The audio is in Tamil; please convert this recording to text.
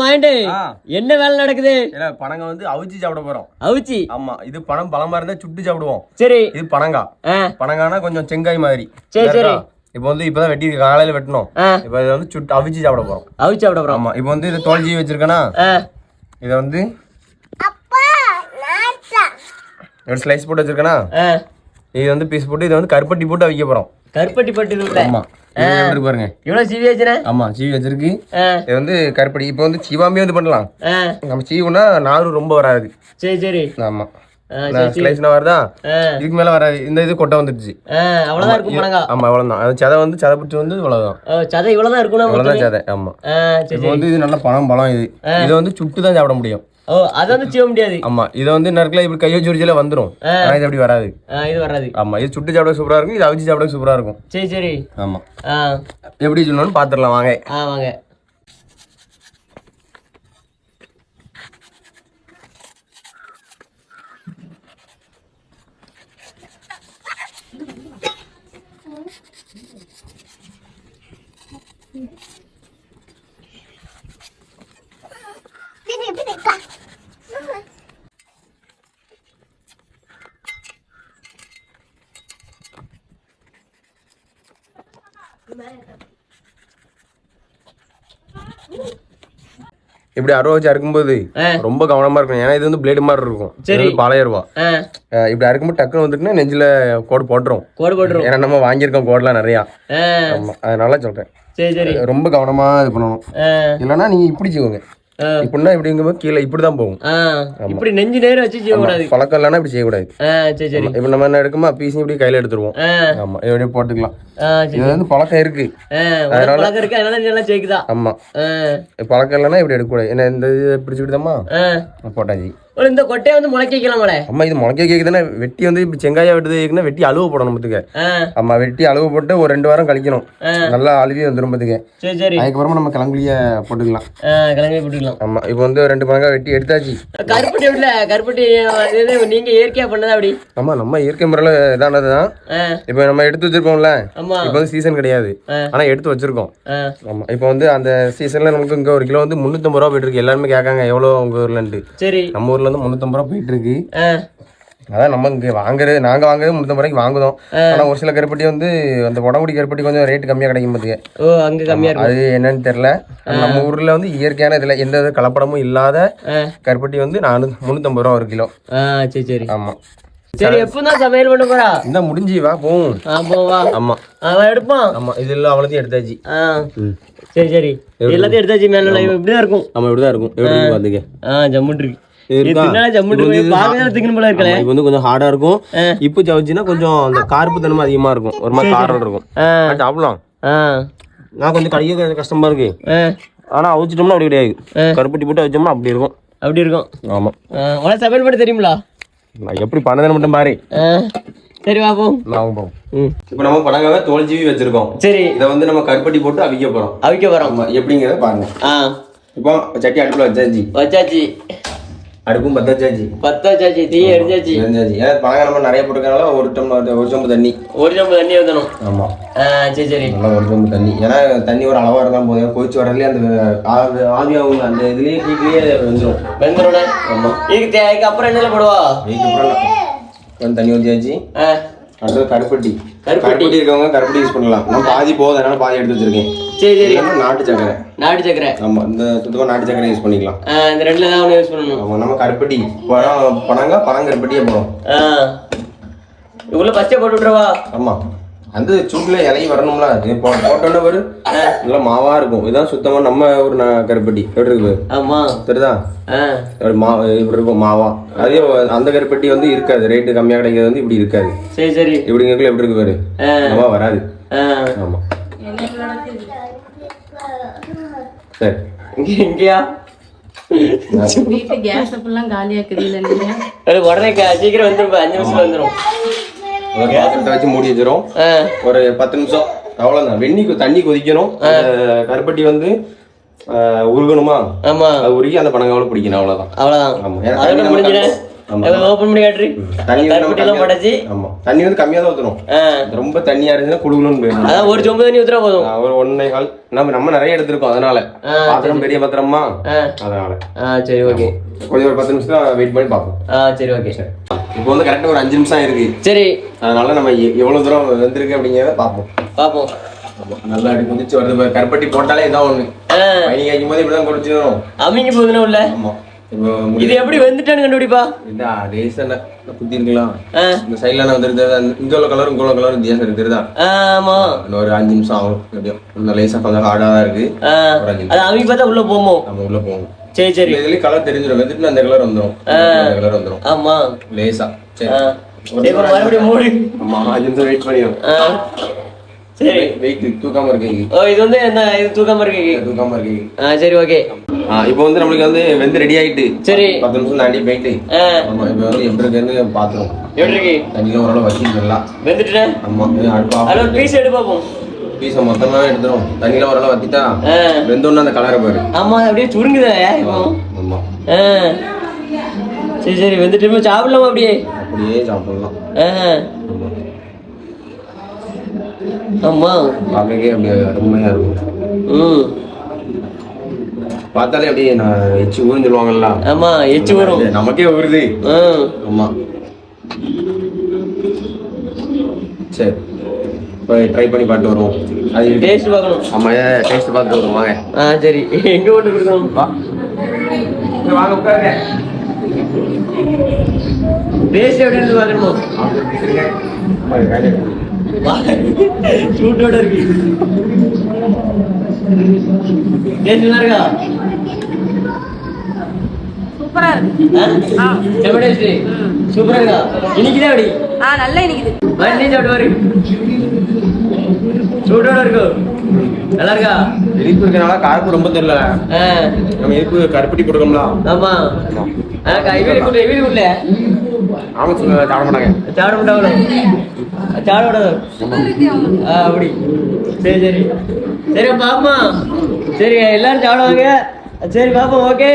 மாயண்டு. என்ன வேலை நடக்குது? பனங்க வந்து அவிச்சு சாப்பிட போறோம். அவிச்சி? ஆமா இது பனம் பழமா இருந்தா சுட்டு சாப்பிடுவோம். சரி. இது பனங்கா பனங்கானா கொஞ்சம் செங்காய் மாதிரி. சரி, சரி. இப்போ வந்து இப்பதான் வெட்டி காலையில வெட்டணும். இப்போ இதை வந்து சுட்டு அவிச்சு சாப்பிட போறோம். அவிச்சு சாப்பிட போறோம். ஆமா இப்போ வந்து இது தோல் ஜீவி வச்சிருக்கேனா இதை வந்து ஸ்லைஸ் போட்டு வச்சிருக்கேனா? இது வந்து பீஸ் போட்டு இதை வந்து கருப்பட்டி போட்டு அவிக்க போறோம். கருப்பட்டி பட்டு இல்லை ஆமா இது எப்படி இருக்கு பாருங்க இவ்வளவு சிவி வச்சுனே? ஆமா சீவி வச்சிருக்கு. இது வந்து கருப்பட்டி. இப்போ வந்து சீவாமே வந்து பண்ணலாம். நம்ம சீவுனா நாரும் ரொம்ப வராது. சரி சரி. ஆமா. ஸ்லைஸ்னா வருதா? இதுக்கு மேல வராது. இந்த இது கொட்டை வந்துடுச்சு. அவ்வளவுதான் இருக்கும் ஆமா அவ்வளவுதான். அது சதை வந்து சதைப்பட்டு வந்து இவ்வளவுதான். சதை இவ்வளவுதான் சதை ஆமா. இப்போ வந்து இது நல்ல பழம் பழம் இது. இதை வந்து சுட்டு தான் சாப்பிட முடியும். ஓ அதை வந்து செய்ய முடியாது? ஆமா இதை வந்து நறுக்கல இப்படி கையை சுரிச்சல வந்துரும். ஆனா இது அப்படி வராது. இது வராது. ஆமா இது சுட்டு சாப்பிட சூப்பரா இருக்கும் இது அவிச்சு சாப்பிட சூப்பரா இருக்கும். சரி சரி. ஆமா. எப்படி சொல்லணும்னு பாத்துடலாம் வாங்க. ஆ வாங்க. இப்படி அருவா வச்சு அறுக்கும்போது ஆ. ரொம்ப கவனமா இருக்கணும். ஏன்னா இது வந்து பிளேடு மாதிரி இருக்கும். சரி. ஆ. இப்படி அறுக்கும்போது டக்குன்னு வந்துட்டுனா நெஞ்சில கோடு போட்டுரும். கோடு போட்டுரும். ஏன்னா நம்ம வாங்கியிருக்கோம் கோடெல்லாம் நிறையா. அதனால சொல்றேன். சரி சரி. ரொம்ப கவனமா இது பண்ணணும். இல்லைன்னா நீங்க இப்படி செய்வோங்க. இப்படின்னா இப்படிங்கும்போது கீழே இப்படி தான் போகும் இப்படி நெஞ்சு நேரம் வச்சு செய்யக்கூடாது பழக்கம் இல்லைன்னா இப்படி செய்யக்கூடாது சரி சரி. இப்போ நம்ம என்ன எடுக்குமா பீஸையும் இப்படி கையில எடுத்துருவோம். ஆமா. இப்படி போட்டுக்கலாம். இது வந்து பழக்கம் இருக்கு. உனக்கு பழக்கம் இருக்கு அதனால நல்லா ஆமா. பழக்கம் இல்லைன்னா இப்படி எடுக்கக்கூடாது என்ன இந்த இது பிடிச்சிக்கிட்டோமா ஆ. போட்டாச்சு. ஒரு இந்த கொட்டையை வந்து முளைக்க வைக்கலாமலே அம்மா இது முளைக்க கேக்குதுன்னா வெட்டி வந்து இப்படி செங்காயா வெட்டுது வெட்டி அழுவ போடணும் பத்துக்க. ஆமா வெட்டி அழுவ போட்டு ஒரு ரெண்டு வாரம் கழிக்கணும். நல்லா அழுவி வந்துடும் பத்துக்க. சரி சரி. அதுக்கப்புறமா நம்ம கிளங்குலிய போட்டுக்கலாம். கிளம்பி போட்டுக்கலாம். ஆமா இப்போ வந்து ரெண்டு பழங்கா வெட்டி எடுத்தாச்சு. கருப்பட்டி விடல கருப்பட்டி நீங்க இயற்கையா பண்ணதா அப்படி? ஆமா நம்ம இயற்கை முறையில் இதானது தான். ஆ. இப்போ நம்ம எடுத்து வச்சிருக்கோம்ல இப்போ வந்து சீசன் கிடையாது. ஆனா எடுத்து வச்சிருக்கோம். ஆமா இப்போ வந்து அந்த சீசன்ல நமக்கு இங்க ஒரு கிலோ வந்து முந்நூற்றம்பது ரூபா போயிட்டு இருக்கு. எல்லாருமே கேட்காங்க எவ்வளோ உங்க ஊர்லன்ட்டு. சரி. நம்ம ஊர்ல வந்து முந்நூற்றம்பது ரூபா போயிட்டு இருக்கு அதான் நம்ம இங்க வாங்குறது நாங்க வாங்குறது முந்நூற்றம்பது ரூபாய்க்கு வாங்குதோம். ஆனா ஒரு சில கருப்பட்டி வந்து அந்த உடம்புடி கருப்பட்டி கொஞ்சம் ரேட் கம்மியா கிடைக்கும் பார்த்துக்க ஓ அங்க கம்மியா இருக்கும். அது என்னன்னு தெரியல. நம்ம ஊர்ல வந்து இயற்கையான இதுல எந்த கலப்படமும் இல்லாத கருப்பட்டி வந்து நானூ முந்நூற்றம்பது ரூபா ஒரு கிலோ. சரி சரி. ஆமா. சரி எப்பதான் சமையல் பண்ண போறா? இந்த முடிஞ்சு வா போவும் ஆ போ வா. ஆமா. அவன் எடுப்பான் ஆமா இதெல்லாம் அவ்வளோத்தையும் எடுத்தாச்சு. ஆ. சரி சரி. எல்லாத்தையும் எடுத்தாச்சு மேல இப்படிதான் இருக்கும். நம்ம இப்படிதான் இருக்கும். எப்படி பாத்துக்க? ஆ ஜம்முன் இருக்கு வந்து கொஞ்சம் ஹார்டா இருக்கும். இப்போ சவச்சுன்னா கொஞ்சம் அந்த கார்ப்பு தன்மை அதிகமா இருக்கும். ஒரு மாதிரி காரம் இருக்கும். சாப்பிடலாம். ஆ. நான் கொஞ்சம் கடிக்க கஷ்டமா இருக்கு. ஆனா அவிச்சிட்டோம்னா அப்படி கிடையாது. கருப்பட்டி போட்டு வச்சோம்னா அப்படி இருக்கும். அப்படி இருக்கும். ஆமா. உனக்கு சமையல் பண்ண தெரியுங்களா நான் எப்படி பண்ணதுன்னு மட்டும் பாரு. ஆ. சரி இப்போ நம்ம பனங்காவை தோல் ஜீவி வச்சிருக்கோம். சரி. இதை வந்து நம்ம கருப்பட்டி போட்டு அவிக்க போறோம். அவிக்க வரோம் ஆமா எப்படிங்கிறத பாருங்க. ஆ. இப்போ சட்டி அடுப்புல வச்சாச்சு. வச்சாச்சு. அடுப்பும் பத்த வச்சாச்சு பத்த வச்சாச்சு தீ எரிஞ்சாச்சு. வச்சாச்சு ஏன்னா நம்ம நிறைய போட்டுக்கனால ஒரு டம்ளர் ஒரு சொம்பு தண்ணி. ஒரு நம்ம தண்ணி ஊற்றணும் ஆமா. ஆ சரி சரி. நல்லா ஒரு சொம்பு தண்ணி. ஏன்னா தண்ணி ஒரு அளவா இருந்தாலும் போதும். கொதிச்சு வரதுலயே அந்த ஆவி ஆவியாகும். அந்த இதுலயே ஹீட்லயே வந்துடும் இதுக்கு தே- இதுக்கு அப்புறம் என்னல போடுவா? அதுக்கப்புறம் கொஞ்சம் தண்ணி ஊற்றியாச்சு ஆ. அடுத்தது கருப்பட்டி. கருப்பட்டி. இருக்கவங்க கருப்பட்டி யூஸ் பண்ணலாம். நான் பாதி போதும் அதனால பாதி எடுத்து வச்சிருக்கேன். சரி சரி. நாட்டு சக்கரை? நாட்டு சக்கரை. ஆமா இந்த சுத்தமா நாட்டு சக்கரை யூஸ் பண்ணிக்கலாம். இந்த ரெண்டுல தான் ஒன்று யூஸ் பண்ணணும். ஆமா நம்ம கருப்பட்டி. பழம் பனங்க பனங்கருப்பட்டியே போடும் ஆ. இவ்வளோ ஃபஸ்ட்டே போட்டு விட்றவா ஆமா. அந்த சூட்ல இலையும் வரணும்ல. போ- போட்டோன்னே ஒரு நல்லா மாவா இருக்கும். இதுதான் சுத்தமா நம்ம ஒரு ந- கருப்பட்டி. எப்படி இருக்கு. ஆமா. தெரியுதா? ஆ. ஒரு மா இப்படி இருக்கும்? மாவா. அதே அந்த கருப்பட்டி வந்து இருக்காது. ரேட்டு கம்மியா கிடைக்கிறது வந்து இப்படி இருக்காது. சரி சரி. இப்படிங்கக்குள்ள எப்படி இருக்கு பாரு? ஆ. மாவா வராது. ஆ. ஆமா. சரி. இங்க இங்கேயா? வீட்டு கேஸ் அப்பெல்லாம் காலியாக்குது இல்ல அது உடனே க- சீக்கிரம் வந்துடும் அஞ்சு நிமிஷம் வந்துடும் ஒரு பாத்திரத்தை வச்சு மூடி வச்சிரும். ஒரு பத்து நிமிஷம். அவ்வளவுதான். வெண்ணி தண்ணி கொதிக்கணும். கருப்பட்டி வந்து உருகணுமா? ஆமா. உருகி அந்த பனங்காவில் பிடிக்கணும். அவ்வளவுதான். ஆமா. ஓபன் பண்ணி காட்டுறி. தண்ணி வந்து எல்லாம் கம்மியா- படைச்சு ஆமா. தண்ணி வந்து கம்மியா தான் ஊத்தணும் ரொம்ப தண்ணியா இருந்துச்சுன்னா குடுக்கணும்னு போயிடும். அதான் ஒரு சொம்பு தண்ணி ஊத்துறா போதும். ஒரு ஒன்னே கால். நம்ம நம்ம நிறைய எடுத்திருக்கோம் அதனால. பாத்திரம் பெரிய பாத்திரமா? அதனால. சரி ஓகே. கொஞ்சம் ஒரு பத்து நிமிஷம் வெயிட் பண்ணி பார்ப்போம். சரி ஓகே. இப்போ வந்து கரெக்டா ஒரு அஞ்சு நிமிஷம் இருக்கு சரி. அதனால நம்ம எ- எவ்வளவு தூரம் வந்திருக்கு அப்படிங்கிறத பார்ப்போம். பாப்போம் ஆமா, நல்லா அடி குதிச்சு வருது. கருப்பட்டி போட்டாலே இதான் ஆ, பயணி காய்க்கும் போது இப்படிதான் குடிச்சிடும் அமிங்கி போகுதுன்னு உள்ள? ஆமா. இப்போ இது எப்படி வெந்துட்டான்னு கண்டுபிடிப்பா. இதா லேசா குத்தி இருக்கலாம் இந்த சைட்ல நான் வந்துருது இங்க உள்ள கலரும் இங்க உள்ள கலரும் வித்தியாசம் இருக்கு தெரியுதா? ஆ, ஆமா. இன்னும் ஒரு அஞ்சு நிமிஷம் ஆகும். எப்படியும். லேசா கொஞ்சம் ஹார்டா தான் இருக்கு. அது அமிங்கி பார்த்தா உள்ள போமோ நம்ம உள்ள போவோம் சரி சரி. இதுலயும் கலர் தெரிஞ்சிடும். வெந்துட்டு அந்த கலர் வந்துடும் அந்த கலர் வந்துடும் ஆமா. லேசா. சரி. மறுபடியும் மூடு. ஆமா நிமிஷம் வெயிட் பண்ணிடும் ஆ, சரி. வெயிட் தூக்காம இருக்கீங்க ஓ இது வந்து என்ன இது தூக்காம இருக்கு தூக்காம இருக்கீங்க ஆ சரி ஓகே. இப்போ வந்து நம்மளுக்கு வந்து வெந்து ரெடி ஆயிட்டு சரி. பத்து நிமிஷம் தாண்டி போயிட்டு. ஆமா இப்போ வந்து எப்படி இருக்குன்னு பாத்துரும். எப்படி இருக்கு தண்ணியில ஓரளவு வச்சிருக்கலாம் வெந்துட்டேன்? ஆமா இது அடுப்பு ஒரு பீஸ் எடுத்து பார்ப்போம் பீஸை மொத்தமா எடுத்துரும். தண்ணியில ஓரளவு வத்திட்டா வெந்தோன்னு அந்த கலரை பாரு ஆமா அப்படியே சுருங்குதே ஆமா. சரி சரி வெந்துட்டு சாப்பிடலாமா அப்படியே? அப்படியே சாப்பிடலாம். ஆமா. பார்க்கவே அப்படியே அருமையா இருக்கும். ம். பார்த்தாலே அப்படியே நான் எச்சு ஊருன்னு சொல்லுவாங்கல்ல. ஆமா எச்சு அது நமக்கே ஊறுது. ம். ஆமா. சரி. ட்ரை பண்ணி பார்த்து வருவோம். அது டேஸ்ட் பார்க்கணும். ஆமா டேஸ்ட் பார்த்து வருவோம் வாங்க. ஆ சரி. எங்க கொண்டு கொடுக்கணும்? வா. வாங்க உட்காருங்க. டேஸ்ட் எப்படி இருந்து பார்க்கணுமோ சூட்டோட இருக்கு. டேஸ்ட் நல்லா இருக்கா? சூப்பரா இருக்கு. சூப்பரா இருக்கா? இன்னைக்குதான் அப்படி? ஆ நல்லா இனிக்குது. வண்டி சாப்பிட்டு வரு இருக்கும் நல்லா இருக்கா? இனிப்பு இருக்கனால காரப்பு ரொம்ப தெரியல. நம்ம இனிப்பு கருப்பட்டி போட்டுக்கோம்ல. ஆமா. கூட கைவேலி கூட ஆமா. சாப்பிட மாட்டாங்க. சாப்பிட மாட்டாங்களோ? சாப்பிட ஆ அப்படி. சரி சரி. சரி பாப்பா சரி எல்லாரும் சாப்பிடுவாங்க. சரி பாப்பா ஓகே.